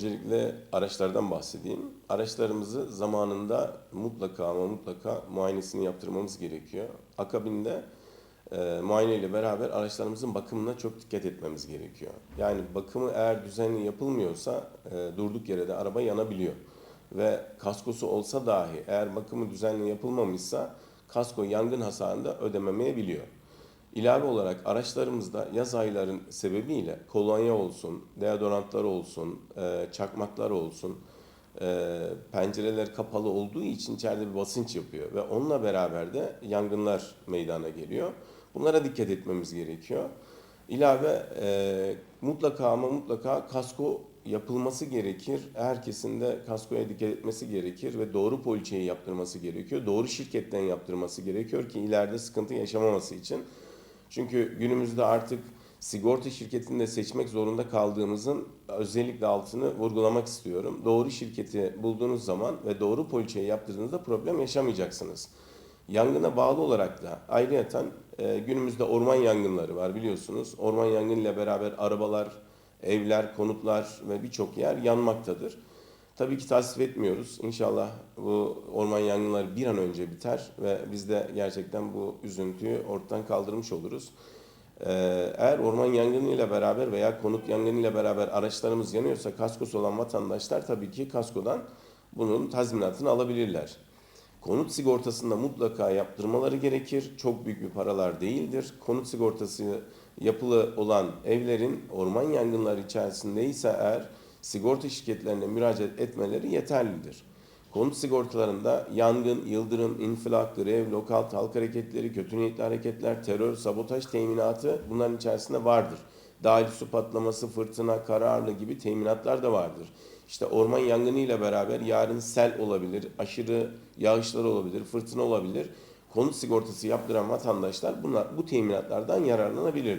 Öncelikle araçlardan bahsedeyim. Araçlarımızı zamanında mutlaka ama mutlaka muayenesini yaptırmamız gerekiyor. Akabinde e, muayene ile beraber araçlarımızın bakımına çok dikkat etmemiz gerekiyor. Yani bakımı eğer düzenli yapılmıyorsa e, durduk yere de araba yanabiliyor. Ve kaskosu olsa dahi eğer bakımı düzenli yapılmamışsa kasko yangın hasarını da ödememeyebiliyor. İlave olarak araçlarımızda yaz ayların sebebiyle kolonya olsun, deodorantlar olsun, e, çakmaklar olsun, e, pencereler kapalı olduğu için içeride bir basınç yapıyor ve onunla beraber de yangınlar meydana geliyor. Bunlara dikkat etmemiz gerekiyor. İlave e, mutlaka ama mutlaka kasko yapılması gerekir. Herkesin de kaskoya dikkat etmesi gerekir ve doğru poliçeyi yaptırması gerekiyor. Doğru şirketten yaptırması gerekiyor ki ileride sıkıntı yaşamaması için. Çünkü günümüzde artık sigorta şirketini de seçmek zorunda kaldığımızın özellikle altını vurgulamak istiyorum. Doğru şirketi bulduğunuz zaman ve doğru poliçeyi yaptırdığınızda problem yaşamayacaksınız. Yangına bağlı olarak da ayrıyeten e, günümüzde orman yangınları var biliyorsunuz. Orman yangınıyla beraber arabalar, evler, konutlar ve birçok yer yanmaktadır. Tabii ki tasvip etmiyoruz. İnşallah bu orman yangınları bir an önce biter ve biz de gerçekten bu üzüntüyü ortadan kaldırmış oluruz. Ee, Eğer orman yangınıyla beraber veya konut yangınıyla beraber araçlarımız yanıyorsa kaskosu olan vatandaşlar tabii ki kaskodan bunun tazminatını alabilirler. Konut sigortasında mutlaka yaptırmaları gerekir. Çok büyük bir paralar değildir. Konut sigortası yapılı olan evlerin orman yangınları içerisindeyse eğer sigorta şirketlerine müracaat etmeleri yeterlidir. Konut sigortalarında yangın, yıldırım, infilak, grev, lokal halk hareketleri, kötü niyetli hareketler, terör, sabotaj teminatı bunların içerisinde vardır. Dahil su patlaması, fırtına, kararlı gibi teminatlar da vardır. İşte orman yangını ile beraber yarın sel olabilir, aşırı yağışlar olabilir, fırtına olabilir. Konut sigortası yaptıran vatandaşlar bunlar, bu teminatlardan yararlanabilirler.